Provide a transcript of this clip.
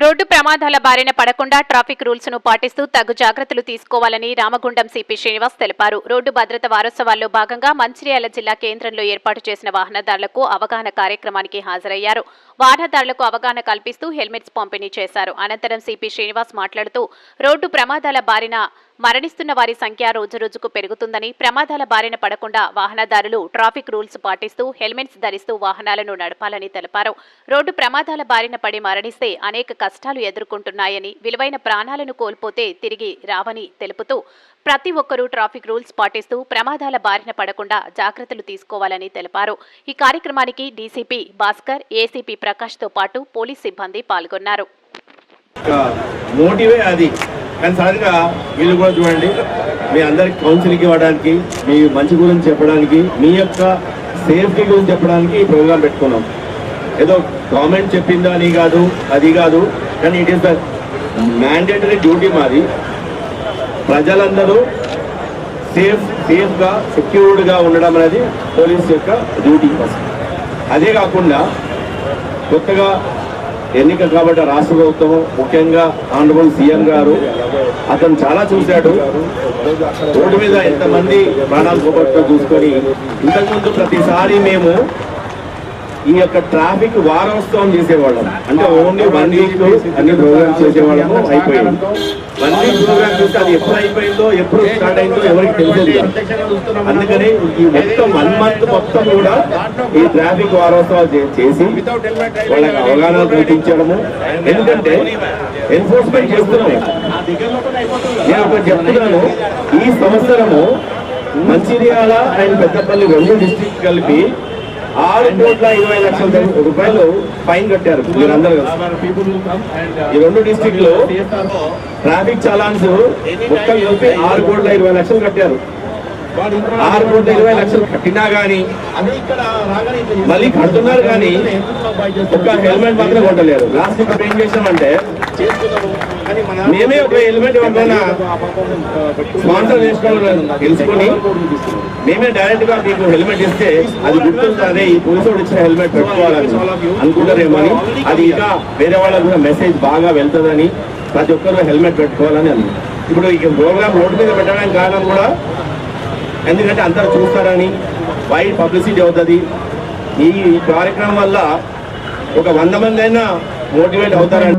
Road ప్రమాదాల బారిన పడకుండా ట్రాఫిక్ రూల్స్ను పాటిస్తూ తగు జాగ్రత్తలు తీసుకోవాలని రామగుండం సిపి శ్రీనివాస్ తెలిపారు. రోడ్డు భద్రత వారోత్సవాల్లో భాగంగా మంచిర్యాల జిల్లా కేంద్రంలో ఏర్పాటు చేసిన వాహనదారులకు అవగాహన కార్యక్రమానికి హాజరయ్యారు. వాహనదారులకు అవగాహన కల్పిస్తూ హెల్మెట్స్ పంపిణీ చేశారు. అనంతరం సిపి శ్రీనివాస్ మాట్లాడుతూ రోడ్డు ప్రమాదాల బారిన మరణిస్తున్న వారి సంఖ్య రోజురోజుకు పెరుగుతుందని ప్రమాదాల బారిన పడకుండా వాహనదారులు ట్రాఫిక్ రూల్స్ పాటిస్తూ హెల్మెట్స్ ధరిస్తూ వాహనాలను నడపాలని తెలిపారు. రోడ్డు ప్రమాదాల బారిన పడి మరణిస్తే అనేక కష్టాలు ఎదుర్కొంటున్నాయని విలువైన ప్రాణాలను కోల్పోతే తిరిగి రావని తెలుపుతూ ప్రతి ఒక్కరూ ట్రాఫిక్ రూల్స్ పాటిస్తూ ప్రమాదాల బారిన పడకుండా జాగ్రత్తలు తీసుకోవాలని తెలిపారు. ఈ కార్యక్రమానికి డీసీపీ భాస్కర్ ఏసీపీ ప్రకాష్తో పాటు పోలీస్ సిబ్బంది పాల్గొన్నారు. మోటివే అది. కానీ సడన్గా వీళ్ళు కూడా చూడండి మీ అందరికి కౌన్సిలింగ్ ఇవ్వడానికి మీ మంచి గురించి చెప్పడానికి మీ యొక్క సేఫ్టీ గురించి చెప్పడానికి ఈ ప్రోగ్రామ్ పెట్టుకున్నాం. ఏదో గవర్నమెంట్ చెప్పిందా అని కాదు అది కాదు కానీ it is the mandatory duty మాది. ప్రజలందరూ సేఫ్ సేఫ్గా సెక్యూర్డ్గా ఉండడం అనేది పోలీస్ యొక్క డ్యూటీ అదే కాకుండా కొత్తగా ఎన్నిక కాబట్టి రాష్ట్ర ప్రభుత్వం ముఖ్యంగా ఆనరబుల్ సీఎం గారు అతను చాలా చూశాడు. రోడ్డు మీద ఎంతమంది ప్రాణాలు పోగొట్టుకో చూసుకొని ఇంతకుముందు ప్రతిసారి మేము ఈ యొక్క ట్రాఫిక్ వారోత్సవం చేసేవాళ్ళం. అంటే ఓన్లీ వన్ వీక్ అన్ని ప్రోగ్రామ్స్ చేసేవాళ్ళము అయిపోయింది. వన్ వీక్ ప్రోగ్రామ్ చూస్తే అది ఎప్పుడు అయిపోయిందో ఎప్పుడు స్టార్ట్ అయిందో ఎవరికి తెలిసేది అందుకని ఈ మొత్తం వన్ మంత్ మొత్తం కూడా ఈ ట్రాఫిక్ వారోత్సవాలు చేసి వాళ్ళకి అవగాహన కల్పించడము. ఎందుకంటే ఎన్ఫోర్స్మెంట్ చేస్తున్నాము. నేను ఒకటి చెప్తున్నాను. ఈ సంవత్సరము మంచిర్యాల అండ్ పెద్దపల్లి రెండు డిస్ట్రిక్ట్ కలిపి ఆరు కోట్ల ఇరవై లక్షల రూపాయలు ఫైన్ కట్టారు మీరందరూ. ఈ రెండు డిస్టిక్లో ట్రాఫిక్ చలాన్స్ మొత్తం కలిపి ఆరు కోట్ల ఇరవై లక్షలు కట్టారు. ఆరు కోట్ల ఇరవై లక్షలు కట్టినా గానీ మళ్ళీ కడుతున్నారు కానీ ఒక్క హెల్మెట్ మాత్రం కొట్టలేరు. లాస్ట్ ఇప్పుడు ఏం చేసామంటే మేమే ఒక హెల్మెట్ ఎవరికైనా స్పాన్సర్ చేసుకోవాలని తెలుసుకొని మేమే డైరెక్ట్గా మీకు హెల్మెట్ ఇస్తే అది గుర్తుంటుంది ఈ పోలీసు ఇచ్చిన హెల్మెట్ పెట్టుకోవాలని అనుకుంటారేమో అని. అది ఇంకా వేరే వాళ్ళకు కూడా మెసేజ్ బాగా వెళ్తుందని ప్రతి ఒక్కరు హెల్మెట్ పెట్టుకోవాలని అని ఇప్పుడు ఈ ప్రోగ్రామ్ రోడ్డు మీద పెట్టడానికి కారణం కూడా ఎందుకంటే అందరూ చూస్తారని వైడ్ పబ్లిసిటీ అవుతుంది. ఈ కార్యక్రమం వల్ల ఒక వంద మంది అయినా మోటివేట్ అవుతారని